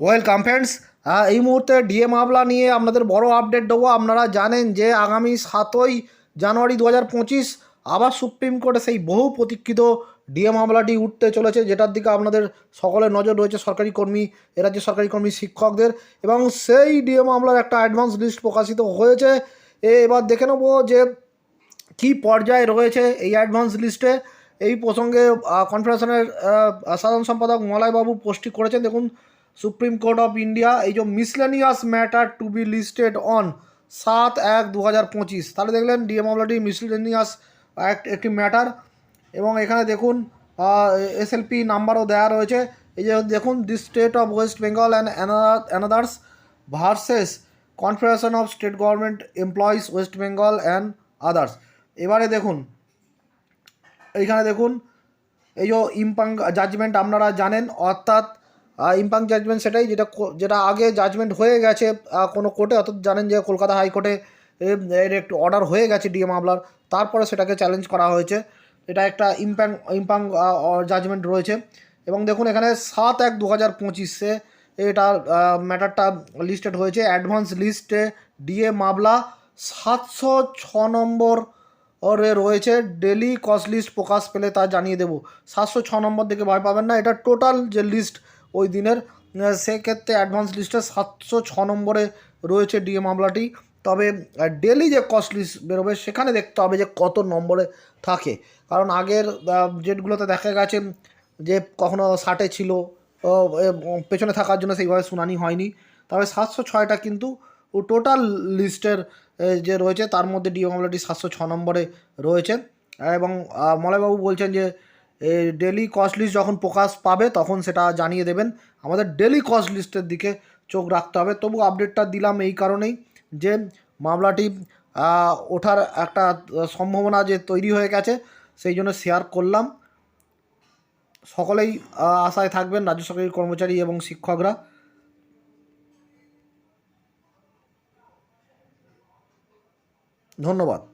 Welcome friends এই মুহূর্তে DA মামলা নিয়ে আপনাদের বড় আপডেট দেবো। আপনারা জানেন যে আগামী সাতই জানুয়ারি দু হাজার পঁচিশ আবার সুপ্রিম কোর্টে সেই বহু প্রতীক্ষিত ডিএ মামলাটি উঠতে চলেছে, যেটার দিকে আপনাদের সকলের নজর রয়েছে সরকারি কর্মী এ রাজ্যের সরকারি কর্মী, শিক্ষকদের এবং সেই ডিএ মামলার একটা অ্যাডভান্স লিস্ট প্রকাশিত হয়েছে। এবার দেখে নেব যে কী পর্যায়ে রয়েছে এই অ্যাডভান্স লিস্টে এই প্রসঙ্গে কনফেডারেশনের সাধারণ সম্পাদক মলয়বাবু পোস্টটি করেছেন। দেখুন সুপ্রিম কোর্ট অফ ইন্ডিয়া এই যে miscellaneous matter to be listed on সাত এক দু হাজার পঁচিশ। তাহলে দেখলেন ডিএ মামলাটি মিসলেনিয়াস অ্যাক্ট একটি ম্যাটার এবং এখানে দেখুন এসএলপি নাম্বারও দেওয়া রয়েছে। এই যে দেখুন the state of West Bengal and anothers versus confederation of state government employees West Bengal and others এবারে দেখুন, এইখানে দেখুন, এই যে ইম্পাং জাজমেন্ট আপনারা জানেন, অর্থাৎ ইম্পাং জাজমেন্ট সেটাই, যেটা যেটা আগে জাজমেন্ট হয়ে গেছে কোনো কোর্টে অর্থাৎ জানেন যে কলকাতা হাইকোর্টে এর একটু অর্ডার হয়ে গেছে ডিএ মামলার, তারপরে সেটাকে চ্যালেঞ্জ করা হয়েছে। এটা একটা ইম্পাং ইম্পাং জাজমেন্ট রয়েছে। এবং দেখুন, এখানে সাত এক দু হাজার পঁচিশে এটা ম্যাটারটা লিস্টেড হয়েছে। অ্যাডভান্স লিস্টে ডিএ মামলা সাতশো ছ নম্বর ওরে রয়েছে। ডেলি কস্ট লিস্ট প্রকাশ পেলে তা জানিয়ে দেবো। সাতশো ছ নম্বর থেকে ভয় পাবেন না। এটা টোটাল যে লিস্ট ওই দিনের সেক্ষেত্রে অ্যাডভান্স লিস্টে সাতশো ছ নম্বরে রয়েছে ডিএ মামলাটি। তবে ডেলি যে কস্ট লিস্ট বেরোবে, সেখানে দেখতে হবে যে কত নম্বরে থাকে। কারণ আগের ডেটগুলোতে দেখা গেছে যে কখনো ষাটে ছিল পেছনে থাকার জন্য সেইভাবে শুনানি হয়নি। তবে সাতশো ছয়টা কিন্তু টোটাল লিস্টের যে রয়েছে, তার মধ্যে ডিএ মামলাটি সাতশো ছ নম্বরে রয়েছে। এবং মলয়বাবু বলছেন যে ডেলি কস্ট লিস্ট যখন প্রকাশ পাবে, তখন সেটা জানিয়ে দেবেন। আমাদের ডেলি কস্ট লিস্টের দিকে চোখ রাখতে হবে। তবু আপডেটটা দিলাম এই কারণেই যে মামলাটি ওঠার একটা সম্ভাবনা যে তৈরি হয়ে গেছে, সেই জন্য শেয়ার করলাম। সকলেই আশায় থাকবেন, রাজ্য সরকারি কর্মচারী এবং শিক্ষকরা। ধন্যবাদ।